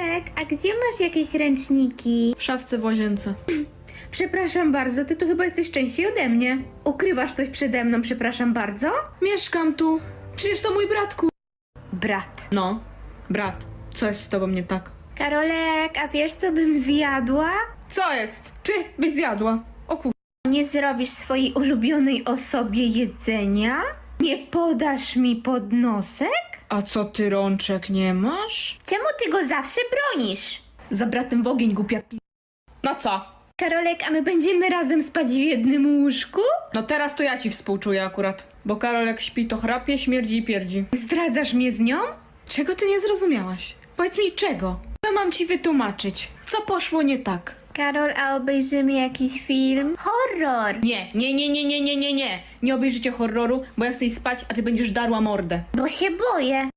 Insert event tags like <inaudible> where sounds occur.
Tak, a gdzie masz jakieś ręczniki? W szafce w łazience. <laughs> Przepraszam bardzo, ty tu chyba jesteś częściej ode mnie. Ukrywasz coś przede mną, przepraszam bardzo? Mieszkam tu. Przecież to mój bratku. Brat. No, brat. Co jest z tobą nie tak? Karolek, a wiesz co bym zjadła? Co jest? Czy byś zjadła? O kur... Nie zrobisz swojej ulubionej osobie jedzenia? Nie podasz mi podnosek? A co ty rączek nie masz? Czemu ty go zawsze bronisz? Za bratem w ogień, głupia pi... No co? Karolek, a my będziemy razem spać w jednym łóżku? No teraz to ja ci współczuję akurat. Bo Karol jak śpi to chrapie, śmierdzi i pierdzi. Zdradzasz mnie z nią? Czego ty nie zrozumiałaś? Powiedz mi czego? Co mam ci wytłumaczyć? Co poszło nie tak? Karol, a obejrzymy jakiś film? Horror! Nie, nie, nie, nie, nie, nie, nie, nie. Nie obejrzycie horroru, bo ja chcę iść spać, a ty będziesz darła mordę. Bo się boję.